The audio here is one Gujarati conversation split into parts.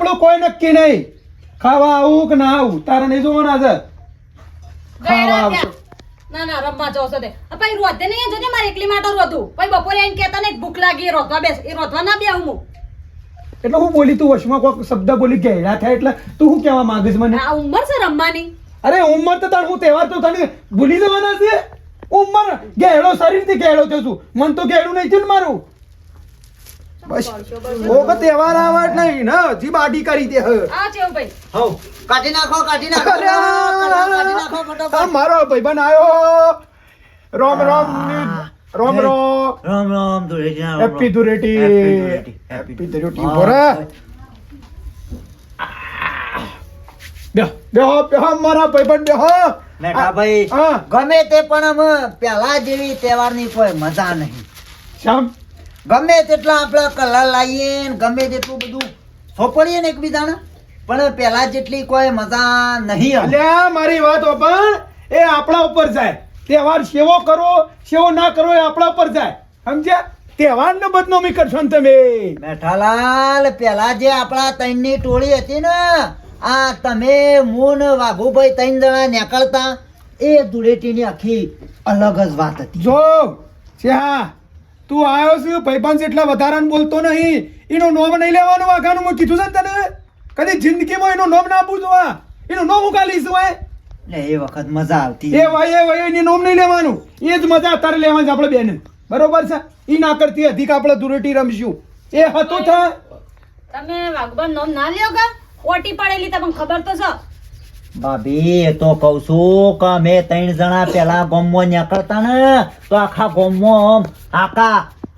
આપણું કોઈ નક્કી નહીં. ખાવા આવું કે ના આવું? તારે નહીં જોવાના છે. ખાવા આવું ના ના રમવા જવો છે ભાઈ રોતે નહીં જોજે મારે એકલી માટે રોતું ભાઈ બપોરે એમ કહેતા નહીં ભૂખ લાગી એ રોધવા બેસ. એ રોતવા ના બે હું. એટલે હું બોલી તું વશમાં કોઈ શબ્દ બોલી ગયેલા થાય એટલે તું શું કહેવા માંગીશ મને? આ ઉંમર છે રમવાની. અરે ઉંમર તો તાર હું તહેવાર તો તને ભૂલી જવાના છે. ઉંમર ગેળો શરીરથી ગેળો થયો છું. મન તો ગેળું નહીં છે ને મારું. બસ. તહેવાર આવટ એટલે નહીં ને હજી બાડી કરી દે હવે આ છે ભાઈ હઉ કાઢી નાખો કાઢી નાખો કાઢી નાખો આ ફટાફટ. મારો બન આવ્યો રોમ રોમ રોમ રોમ. રોમ રોમ રામ. હેપી ધુરેટી. હેપી ધુરેટી હા, બોરા બેહો બેહો બેહો મારા ભાઈબંધ બેહો મેઠાભાઈ ભાઈ ગમે તે પણ આમ પેલા જેવી તહેવારની કોઈ મજા નહીં. શ્યામ ગમે તેટલા આપણે કલર લાવીએ ને ગમે તેટલું બધું સોપડીએ ને એકબીજાને પણ પેલા જેટલી કોઈ મજા નહીં. અલ્યા મારી વાત પણ એ આપણા ઉપર જાય. તહેવાર સેવો કરો સેવો ના કરો એ આપણા ઉપર જાય. સમજ્યા? તહેવાર ને બદનામી કરશો ને તમે. મેઠાલાલ પેલા જે આપણા ત્રણની ટોળી હતી ને આ તમે મૂન વાઘુભાઈ ત્રણ જણા નીકળતા એ ધૂળેટીની આખી અલગ જ વાત હતી. જો શ્યા તું આવ્યો છે ભાઈબંધ એટલા વધારાને બોલતો નહીં. એનું નોમ નહીં લેવાનું વાઘાનું મેં કીધું છે ને તને? કદી જિંદગીમાં એનું નોમ ના આપું છું આ. એનું નોમ હું કાઢીશ હોય એ વખત મજા આવતી. એ ભાઈ એ ભાઈ એની નોમ નહીં લેવાનું. એ જ મજા અત્યારે લેવાની છે આપણે બેન. બરોબર છે? એ ના કરતી અધિક આપણે દુરેટી રમશું. એ હતું થા તમે વાઘબાન નોમ ના લ્યો ગા. ઓટી પડેલી તમને ખબર તો છે. ભાભી એ તો કઉ છું કે અમે ત્રણ જણા પેલા ગોમમાં નીકળતા ને, તો આખા ગોમમાં આકા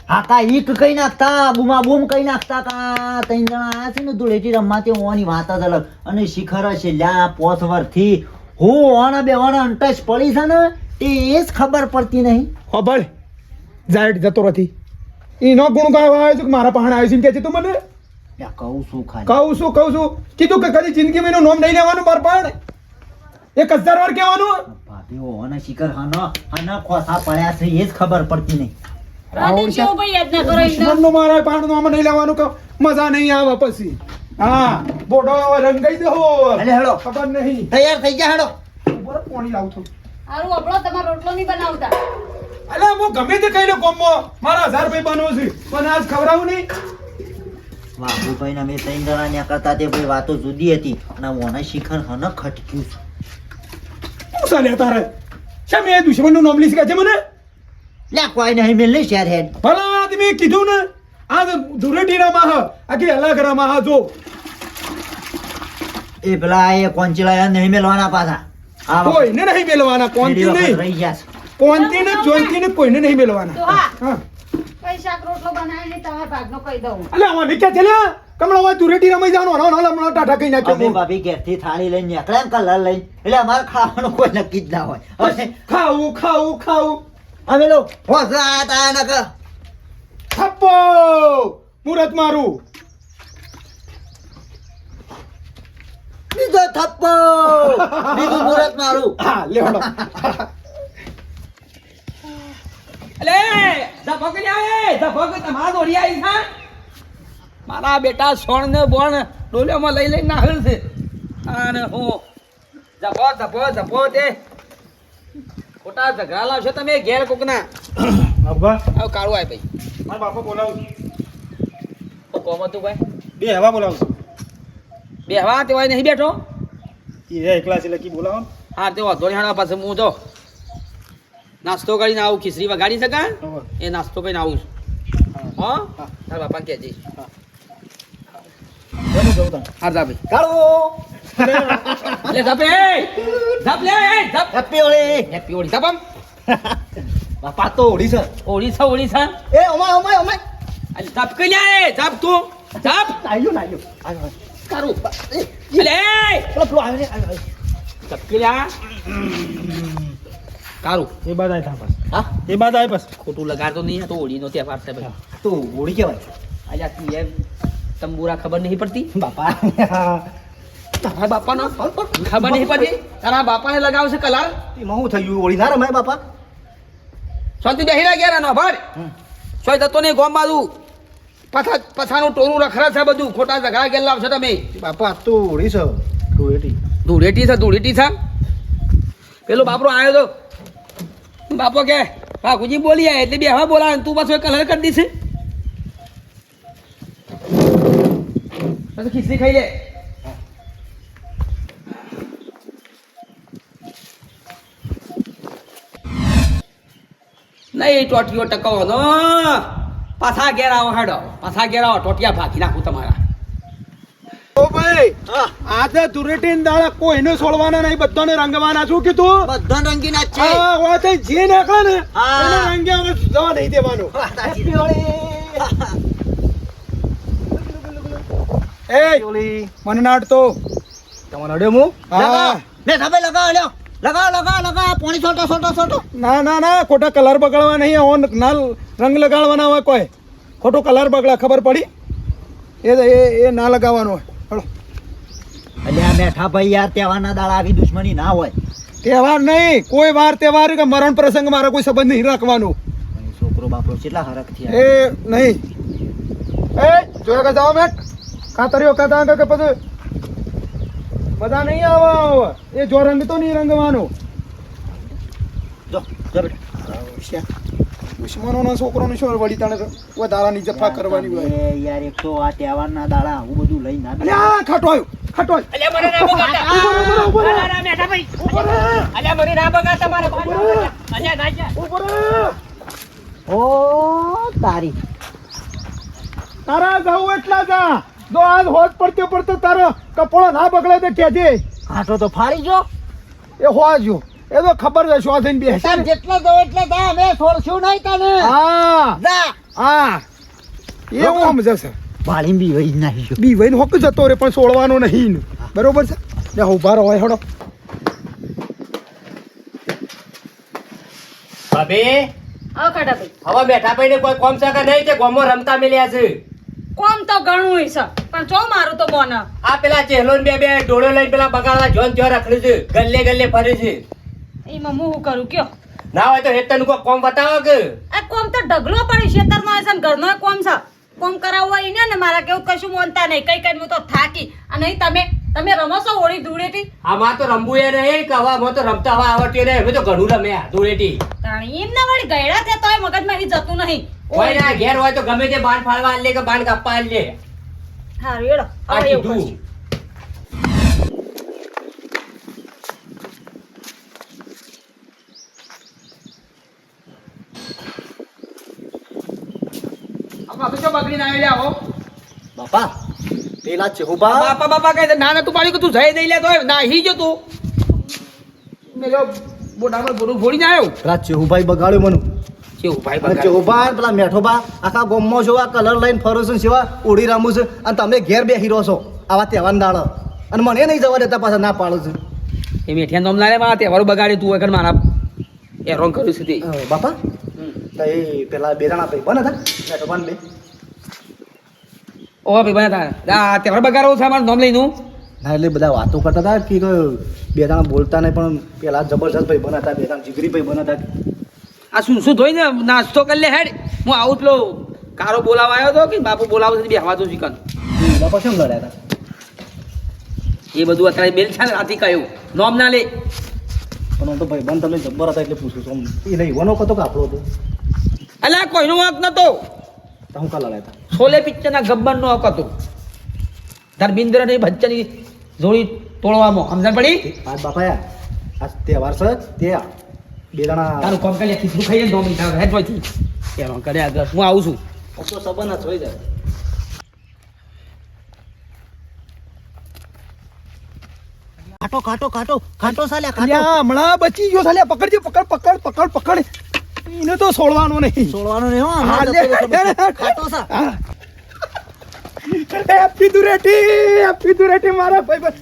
આકા ઈક કઈ નાખતા, બુમા બૂમ કઈ નાખતા કા ત્રણ જણા આયા છે ને ધૂળેટી રમવાથી ઓની વાત જ અલગ. અને શિખર છે લ્યા પોસ વર્ષથી હું ઓના બે ઓના અંટચ પડી છે ને, એ જ ખબર પડતી નહીં. ખબર જાહેર જતો નથી એનો ગુણ ગાવા છું મારા પહાણ આવ્યો છે કે છે તું મને? કહું છું કહું છું કહું છું કીધું કે કદી જિંદગીમાં એનું નામ નહીં લેવાનું બાર પણ એક હજાર વાર કહેવાનું? ભાભી ઓના શિખર હાનો હાના ખોસા પડ્યા છે એ જ ખબર પડતી નહીં. ના મારા પહાણ નોમ નહીં લેવાનું કે મજા નહીં આવે પછી. હા બોટો રંગાઈ દો એટલે હેડો ખબર નહીં. તૈયાર થઈ ગયા હેડો બરોબર પાણી લાવું છું. હારું આપણો તમારો રોટલો નહીં બનાવતા. અલ્યા હું ગમે તે કહી લો કોમો મારા હજાર ભાઈ બનવું છે. મને આજ ખવડાવું નહીં. વાઘુભાઈ અમે ત્રણ જણા ત્યાં કરતા તે ભાઈ વાતો જુદી હતી. અને ઓના શિખર હન ખટક્યું છે. શું ચાલે તારે? શા મેં દુશ્મનનું નામ લીધી છે મને? લે કોઈ નહીં મેં લઈશ યાર હેડ. ભલા આદમી કીધું ને? આજ ધૂળેટી રમા હ આખી અલગ રમા હ જો. એ પેલા એ કોંચીલા નહીં મેલવાના પાછા. આ કોઈને નહીં મેલવાના કોંચી નહીં. કોંચી ને જોઈથી ને કોઈને નહીં મેલવાના. હા. હા કઈ શાક રોટલો બનાવીને તમારા ભાગનો કહી દઉં. અલે આમાં વિક્યા છે લે? કમળા હોય ધૂળેટી રમાઈ જવાનું હનો હનો હમણાં ટાટા કઈ અમે ભાભી ઘેરથી થાળી લઈને નીકળ્યા કલર લઈને. એટલે અમારે ખાવાનું કોઈ નક્કી જ ના હોય. ખાવું ખાવું ખાવું. અમે લોકો હોસલા તા ને થપ્પો! મુરત મારું. બીજો થપ્પો! બીજું મુહૂર્ત મારું. હા લેવડો અલે ધપક લ્યા એ ધપક તમારા દોડી આવી છે મારા બેટા સોણ ને બોણ ડોલિયામાં લઈ લઈને નાખેલ છે. અને હું ધપો ધપો ધપો તે ખોટા ઝઘડા લાવશો તમે ઘેર કોકના. અબ્બા આવ કાળું આય ભાઈ. મારા બાપા બોલાવું ઓ કોમ હતું ભાઈ? બે હવા બોલાવું બે હવા તે નહીં બેઠો? એ એકલા છે લકી બોલાવો હા તે વાંધો નહીં હાડા પાસે હું તો નાસ્તો કરીને આવું ખીચડી વગાડી શકા એ નાસ્તો કરીને આવું છું. હા. તારા કહેજે. હા. જા ભાઈ કાળો લે લે લે હેપી ધપમ બાપા તો હોળી છે. ઓડિશા એ અમાય અમાય અમાય અલે કે લે ધપ તું. નાયો આયો કરું. એ! પેલો કે લે કારું. એ બાદ આય પાસ હા? એ બાદ આય પાસ ખોટું લગાડતો નહીં આ તો હોળીનો તહેવાર છે ભાઈ. તો હોળી કહેવાય. અલ્યા તું એમ તંબુરા ખબર નહીં પડતી? બાપા. તારા બાપાનો? ખબર નહીં પડતી? તારા બાપાને લગાવશે કલાર એમાં શું થયું? હોળી ના રમાય બાપા? શાંતિ બેહી રહ્યા ગયા નો ભાર સોય થતો નહીં ગોમ બાજુ. પાછા પાછાનું ટોરું રખરા છે બધું. ખોટા ઝઘડા ગેલ લાવશો તમે. બાપા તું તો હોળી છે. ધૂળેટી. ધૂળેટી છે ધૂળેટી છે. પેલો બાપરો આવ્યો તો બાપો કે ભાગુજી બોલી આવે એટલે બેહવા બોલાવે તું પાછો કલર કરી દીશે ખીચડી ખાઈ લે. નહીં ટોટીઓ ટકાવો પાછા ઘેર આવો હેડો. પાછા ઘેર આવો, ટોટિયા ભાગી નાખું તમારા. આજે ધુરેટીન દાડા કોઈને છોડવાના નહીં બધાને રંગવાના. શું કીધું? બધા રંગી છે. હા હોય જે નાખે ને એને રંગે હવે જવા નહીં દેવાનું. એ મને નાટતો તમારે અડ્યો હું. હા ને સાબે લગાવ લ્યો. લગાવ લગાવ લગાવ. પોણી છોટો છોટો છોટો ના ના ના ખોટા કલર બગાડવા નહીં. ઓન ના રંગ લગાડવાના હોય કોઈ. ખોટો કલર બગડા ખબર પડી? એ એ એ ના લગાવવાનો હોય. હળો. અલ્યા મેઠા ભાઈ યાર તહેવારના દાડા આવી દુશ્મની ના હોય. તહેવાર નહીં કોઈ વાર તહેવાર કે મરણ પ્રસંગ મારે કોઈ સંબંધ નહીં રાખવાનો. છોકરો બાપરો કેટલા હરખ થયા? એ નહીં. એ જોયા કે જાઓ બેટ કાતરીઓ કાતા કે પછી બધા નહીં આવા એ જો રંગ તો નહીં રંગવાનો. જો જો બેટા. દુશ્મનોનો છોકરોનો શું વળી તાણે વધારાની જફા કરવાની હોય? યાર એક તો આ તહેવારના દાડા આવું બધું લઈ ના આ ખાટો આવ્યો. ખાટો અલ્યા મને ના બગાડતા ઊભો રહે, ઊભો રહે, અલ્યા ના મેઠા ભાઈ. ઊભો અલ્યા મને ના બગાડતા મારા અલ્યા ના જા ઊભો રહે. ઓ તારી. તારા જાવું એટલા જા જો આજ હોજ પડતે પડતે તારો કપડો ના બગડે તો કહેજે આટો તો ફાડી જો એ હોજો એ તો ખબર છે શું થઈને બેસે તાર જેટલા દો એટલા દા અમે છોડશું નહીં તને. હા. જા. હા. એવું સમજે છે. ભાળી બી વહી નાખી બી વહીને હોક જતો રે પણ છોડવાનો નહીં. બરોબર છે? ને ઊભા રહો હેડો ભાભી? હવે બેઠા ભાઈ કોઈ કોમ છે કે નહીં? તે ગોમો રમતા મળ્યા છે. કોમ તો ઘણું છે પણ જો મારું તો બોન. આ પેલા ચહેલો બે બે ડોળો લઈને પેલા બગાડવા જોન જો રખડે છે. ગલ્લે ગલ્લે ફરે છે. એમાં હું શું કરું કયો? ના હોય તો હેતન કો કોમ બતાવો કે? આ કોમ તો ઢગલો પડી ખેતરનો નો છે ઘર નો કોમ છે. કોમ કરાવવા હોય ને ને મારા કેવું કશું મોનતા નહીં. કઈ કઈ હું તો થાકી. અને તમે તમે રમો છો હોળી ધૂળેટી? આમાં તો રમવું એ નહીં કે હવે આમાં તો રમતા હવા આવડતી નહીં હવે તો ઘણું રમ્યા ધૂળેટી. તાણી એમના વળી ગયડા છે તોય મગજમાંથી જતું નહીં. હોય ના ઘેર હોય તો ગમે તે બાણ ફાળવા લે કે બાણ કાપવા લે હા રેડો હવે એવું બગડીને આવેલા હો બાપા પેલા ચેહુબા. બાપા બાપા કહે ના ના તું પાડી તું જઈ દઈ લે તો નાહી જો તું. મેલો બોડામાં બોડું ફોડીને આવ્યો પેલા ચેહુભાઈ બગાડ્યો મને. ચેહુભાઈ બગાડ્યો. ને પેલા મેઠોબા આખા ગોમમાં જોવા કલર લઈને ફરો છો ને સેવા ઉડી રામું છે. અને તમે ઘેર બે રહો છો આવા તહેવાર દાડો. અને મને નહીં જવા દેતા પાછા ના પાડો છે. એ મેઠિયા નોમ ના લે મારા તહેવારો બગાડે તું વગર મારા એરોન કર્યું છે તે. બાપા તો એ પેલા બે જણા ભાઈ બન હતા મેઠોબાન ને બે. ઓ ભાઈ બને આ તહેવાર બગાડવો છે મારું નામ લઈને ના એટલે બધા વાતો કરતા હતા કે બે ત્રણ બોલતા નહીં પણ પેલા જબરજસ્ત ભાઈ બના હતા બે ત્રણ જીગરી ભાઈ બના હતા આ શું શું ધોઈ ને નાસ્તો કરી લે હેડ. હું આવું પેલો કારો બોલાવા આવ્યો હતો કે બાપુ બોલાવો છે બેહવા તો ચિકન. બાપા શું લડ્યા હતા? એ બધું અત્યારે બેલ છે ને રાતી કહ્યું નોમ ના લે. પણ તો ભાઈ બંધ તમે જબ્બર હતા એટલે પૂછું છું. એ નહીં વનો હતો કે આપણો હતો. અલ્યા કોઈનો વાંક નતો. તો હું કા લડ્યા હતા છોલે પિક્ચરના ગબ્બર નો હક હતો. ધર્મેન્દ્ર ને બચ્ચનની જોડી તોડવામાં. સમજણ પડી? આજ બાપા આ તહેવાર છે તે બે જણા તારું કોમ કરી ખીચડું ખાઈ લે નોમ હેડ પછી એનો કરે આગળ. હું આવું છું. તો સંબંધ જ હોય જાય કાટો કાટો કાટો કાટો સાલ્યા કાટો હમણાં બચી ગયો સાલે પકડજે પકડ પકડ પકડ પકડ. એને તો છોડવાનો નહીં છોડવાનો નહીં હો હા, હમણાં લે, જતો રહેશે લે, લે. બધું. કાટો સા હા. હેપી દુરેટી હેપી દુરેટી મારા ભાઈ બસ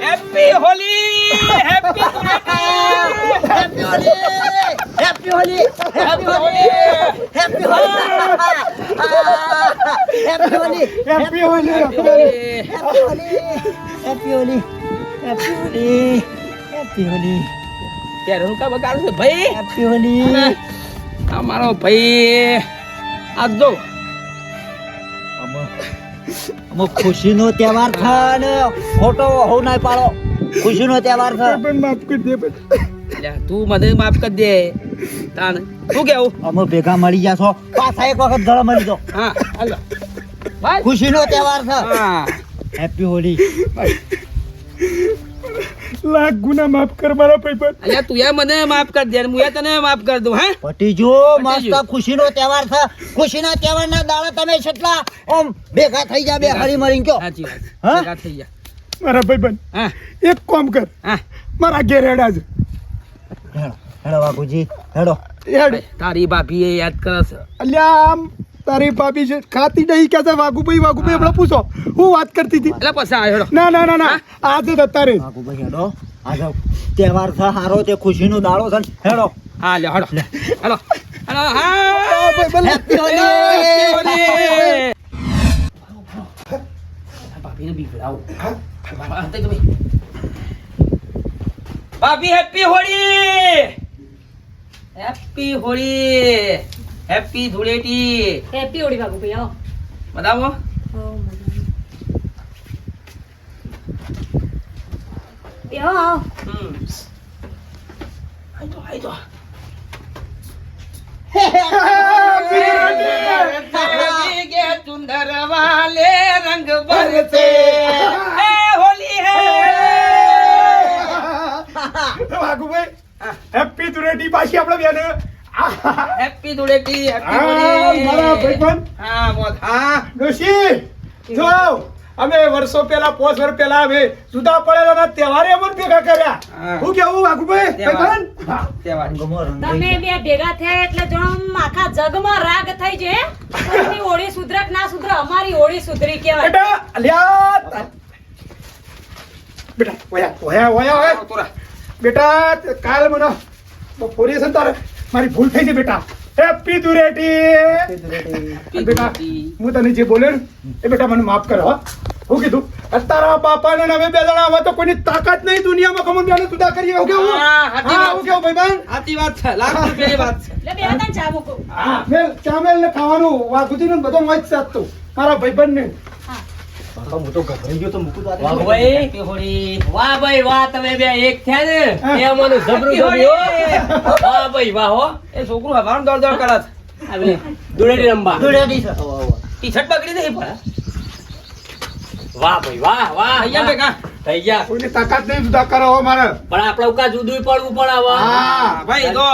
happy Holi happy happy Holi happy Holi happy Holi happy Holi happy Holi happy Holi happy Holi happy Holi happy Holi ત્યારે હું કા બગાડું છું ભાઈ હેપી હોલી આ મારો ભાઈ આ દો અમુક ખુશીનો તહેવાર થાય ને ખોટો હોવ ના પાડો ખુશીનો તહેવાર છે. પણ માફ કરી દે બેટા તું મને માફ કરી દે. તાન શું કેવું? અમે ભેગા મળી ગયા છો. પાછા એક વખત ગળે મળી દો હા હાલો. ભાઈ ખુશીનો તહેવાર છે. હા. હેપી હોળી લાખ ગુના માફ કર મારા ભાઈબંધ અલ્યા તું એ મને માફ કર દે અને હું તને માફ કર દઉં હા? પટી જો મસ્ત. ખુશીનો તહેવાર છે. ખુશીના તહેવારના દાડા તમે કેટલા ઓમ ભેગા થઈ જા બે હરી મરી કયો. સાચી વાત. હા? ભેગા થઈ ગયા મારા ભાઈબંધ. હા. એક કોમ કર. હા. મારા ઘેર હેડા છે હેડો બાપુજી હેડો. હેડ. તારી ભાભી એ યાદ કરે છે. અલ્યા આમ તારી ભાભી છે. ખાતી નહીં કે છે વાઘુભાઈ વાઘુભાઈ હમણાં પૂછો. હું વાત કરતી હતી. એટલે પછી હેડો. ના ના ના ના. આજે જ અત્યારે. જ. વાઘુભાઈ હેડો. આજે તહેવાર છે હારો તે ખુશીનો દાડો છે. હેડો. હા લે હેડો. હેડો. હેડો હા! ભાભીને બીવડાવો. ભાભી happy Holi! Happy Holi! Happy Dhuleti! Happy Holi Babu ભાઈ આવો. બતાવો. આવો આવો. હમ. આઈ તો, આઈ વાઘુભાઈ હેપી ધૂળેટી પાછી આપણે બેને. હેપી ધૂળેટી હેપી મારા ભાઈબંધ. હા મોત હા ડોશી જો અમે વર્ષો પહેલા પોસ વર્ષ પહેલા અમે જુદા પડેલા તહેવારે અમને ભેગા કર્યા. હું. કેવું વાઘુભાઈ તહેવાર. તમે બે ભેગા થયા એટલે જો આખા જગમાં રાગ થઈ છે. તમારી હોળી સુધરે ના સુધરે અમારી હોળી સુધરી કેવાય બેટા અલ્યા બેટા ઓયા ઓયા ઓયા ઓયા. તોરા. બેટા કાલ મને બપોરે છે તારે મારી ભૂલ થઈ છે બેટા. હેપી ધૂળેટી બેટા હું તને જે બોલ્યો ને એ બેટા મને માફ કરો હું. કીધું તારા બાપા ને હવે બે જણા તો કોઈની તાકાત નહીં દુનિયામાં કમન બેને જુદા કરીએ હું કેવું? હા, વાત હું કેવું ભાઈબંધ? સાચી વાત છે લાખ રૂપિયાની વાત છે. લે બે હતા ચા મૂકો. હા મેલ ચામેલ ને ખાવાનું વાગુતી ને બધો મજ સાચતું મારા ભાઈબંધ ને વાઘભાઈ હેપી હોળી વાહ ભાઈ વાહ તમે બે એક થયા ને? એ અમારું જબરું હો. વાહ ભાઈ વાહ હો. એ છોકરું હવાનું દોડ દોડ કરે છે. ધૂળેટી રમવા ધૂળેટી છે. ટી-શર્ટ બગડી નહીં પણ વાહ ભાઈ વાહ વાહ અહીંયા વાહ. ભેગા? થઈ ગયા. કોઈની તાકાત નહીં જુદા કરો હો મારે. પણ આપણે ઉકા જુદું પડવું પડે હા. ભાઈ તો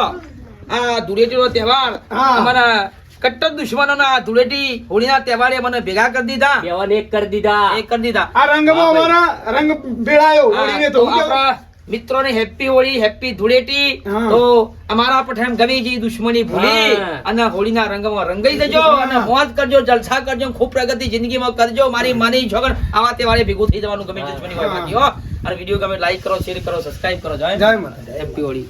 આ ધૂળેટીનો તહેવાર અમારા કટ્ટર દુશ્મનોના આ ધૂળેટી હોળીના તહેવારે મને ભેગા કરી દીધા. બેવાને એક કરી દીધા. એક કરી દીધા. આ રંગમાં. અમારા રંગ ભેળાયો હોળીને તો મિત્રોને હેપી હોળી હેપી ધૂળેટી. તો અમારા પઠાણ ગમી ગઈ દુશ્મની ભૂલી. અને હોળીના રંગમાં રંગાઈ દેજો અને મોજ કરજો જલસા કરજો ખૂબ પ્રગતિ જિંદગીમાં કરજો. મારી માની છોકર આવા તહેવારે ભેગું થઈ જવાનું ગમે દુશ્મની હોય હા. બાકી હો અને વીડિયો ગમે લાઈક કરો શેર કરો સબસ્ક્રાઇબ કરો. જય જય હેપી હોળી.